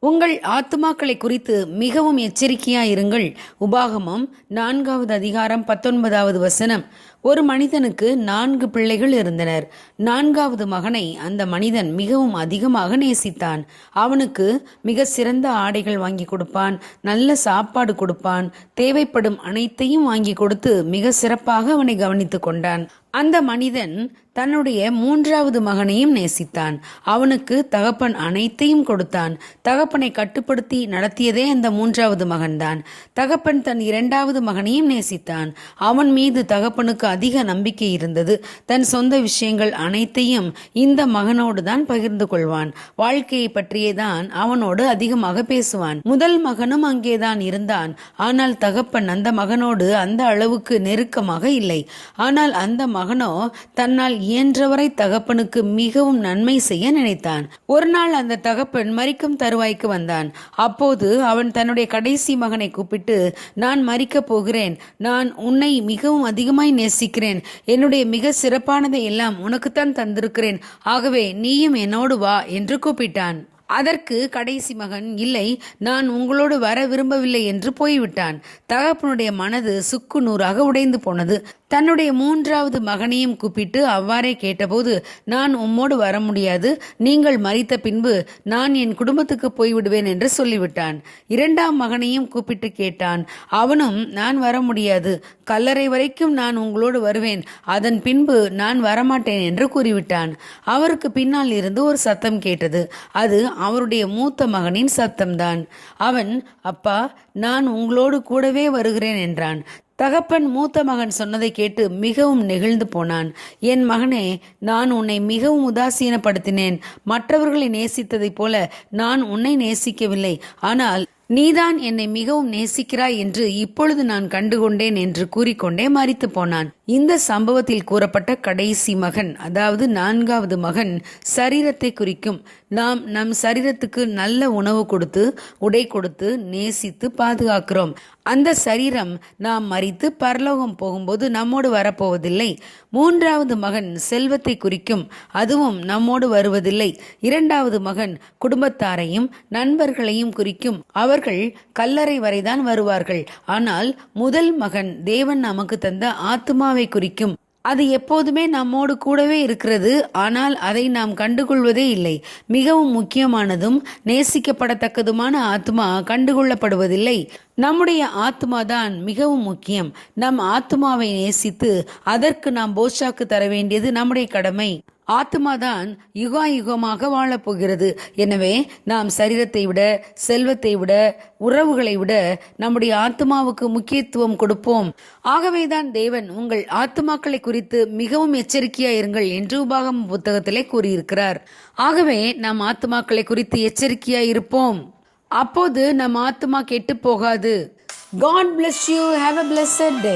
உங்கள் ஆத்துமாக்களை குறித்து மிகவும் எச்சரிக்கையாயிருங்கள். உபாகமம் நான்காவது அதிகாரம் பத்தொன்பதாவது வசனம். ஒரு மனிதனுக்கு நான்கு பிள்ளைகள் இருந்தனர். நான்காவது மகனை அந்த மனிதன் மிகவும் அதிகமாக நேசித்தான். அவனுக்கு மிக சிறந்த ஆடைகள் வாங்கி கொடுப்பான் நல்ல சாப்பாடு கொடுப்பான் தேவைப்படும் அனைத்தையும் வாங்கி கொடுத்து மிக சிறப்பாக அவனை கவனித்துக் கொண்டான். அந்த மனிதன் தன்னுடைய மூன்றாவது மகனையும் நேசித்தான். அவனுக்கு தகப்பன் அனைத்தையும் கொடுத்தான். தகப்பனை கட்டுப்படுத்தி நடத்தியதே அந்த மூன்றாவது மகன்தான். தகப்பன் தன் இரண்டாவது மகனையும் நேசித்தான். அவன் மீது தகப்பனுக்கு அதிக நம்பிக்கை இருந்தது. தன் சொந்த விஷயங்கள் அனைத்தையும் இந்த மகனோடு தான் பகிர்ந்து கொள்வான். வாழ்க்கையை பற்றியே தான் அவனோடு அதிகமாக பேசுவான். முதல் மகனும் அங்கேதான் இருந்தான். ஆனால் தகப்பன் அந்த மகனோடு அந்த அளவுக்கு நெருக்கமாக இல்லை. ஆனால் அந்த மகனோ தன்னால் இயன்றவரை தகப்பனுக்கு மிகவும் நன்மை செய்ய நினைத்தான். ஒரு நாள் அந்த தகப்பன் மரிக்கும் தருவாய்க்கு வந்தான். அப்போது அவன் தன்னுடைய கடைசி மகனை கூப்பிட்டு நான் மறிக்கப் போகிறேன். நான் உன்னை மிகவும் அதிகமாய் நேசிக்கிறேன். என்னுடைய மிக சிறப்பானதை எல்லாம் உனக்குத்தான் தந்திருக்கிறேன். ஆகவே நீயும் என்னோடு வா என்று கூப்பிட்டான். அதற்கு கடைசி மகன் இல்லை நான் உங்களோடு வர விரும்பவில்லை என்று போய்விட்டான். தகப்பனுடைய மனது சுக்கு நூறாக உடைந்து போனது. தன்னுடைய மூன்றாவது மகனையும் கூப்பிட்டு அவ்வாறே கேட்டபோது நான் உம்மோடு வர முடியாது. நீங்கள் மறித்த பின்பு நான் என் குடும்பத்துக்கு போய்விடுவேன் என்று சொல்லிவிட்டான். இரண்டாம் மகனையும் கூப்பிட்டு கேட்டான் அவனும் நான் வர முடியாது. கல்லறை வரைக்கும் நான் உங்களோடு வருவேன். அதன் பின்பு நான் வரமாட்டேன் என்று கூறிவிட்டான். அவருக்கு பின்னால் இருந்து ஒரு சத்தம் கேட்டது. அது அவருடைய மூத்த மகனின் சத்தம்தான். அவன் அப்பா நான் உங்களோடு கூடவே வருகிறேன் என்றான். தகப்பன் மூத்த மகன் சொன்னதை கேட்டு மிகவும் நெகிழ்ந்து போனான். என் மகனே நான் உன்னை மிகவும் உதாசீனப்படுத்தினேன். மற்றவர்களை நேசித்ததைப் போல நான் உன்னை நேசிக்கவில்லை. ஆனால் நீதான் என்னை மிகவும் நேசிக்கிறாய் என்று இப்பொழுது நான் கண்டுகொண்டேன் என்று கூறிக்கொண்டே மறித்து போனான். இந்த சம்பவத்தில் கூறப்பட்ட கடைசி மகன் அதாவது நான்காவது மகன் சரீரத்தை குறிக்கும். நாம் நம் சரீரத்துக்கு நல்ல உணவு கொடுத்து உடை கொடுத்து நேசித்து பாதுகாக்கிறோம். அந்த சரீரம் நாம் மறித்து பரலோகம் போகும்போது நம்மோடு வரப்போவதில்லை. மூன்றாவது மகன் செல்வத்தை குறிக்கும் அதுவும் நம்மோடு வருவதில்லை. இரண்டாவது மகன் குடும்பத்தாரையும் நண்பர்களையும் குறிக்கும். அவர்கள் கல்லறை வரைதான் வருவார்கள். ஆனால் முதல் மகன் தேவன் நமக்கு தந்த ஆத்மாவை குறிக்கும். அது எப்போதுமே நம்மோடு கூடவே இருக்கிறது. ஆனால் அதை நாம் கண்டுகொள்வதே இல்லை. மிகவும் முக்கியமானதும் நேசிக்கப்படத்தக்கதுமான ஆத்மா கண்டுகொள்ளப்படுவதில்லை. நம்முடைய ஆத்மா தான் மிகவும் முக்கியம். நம் ஆத்மாவை நேசித்து அதற்கு நாம் போஷாக்கு தர வேண்டியது நம்முடைய கடமை. ஆத்மாதான் யுகா யுகமாக வாழப்போகிறது. எனவே நாம் சரீரத்தை விட செல்வத்தை விட உறவுகளை விட நம்முடைய ஆத்மாவுக்கு முக்கியத்துவம் கொடுப்போம். ஆகவேதான் தேவன் உங்கள் ஆத்மாக்களை குறித்து மிகவும் எச்சரிக்கையா இருங்கள் என்று உபாகம் புத்தகத்திலே கூறியிருக்கிறார். ஆகவே நாம் ஆத்மாக்களை குறித்து எச்சரிக்கையா இருப்போம். அப்போது நம் ஆத்மா கெட்டு போகாது. God bless you have a blessed day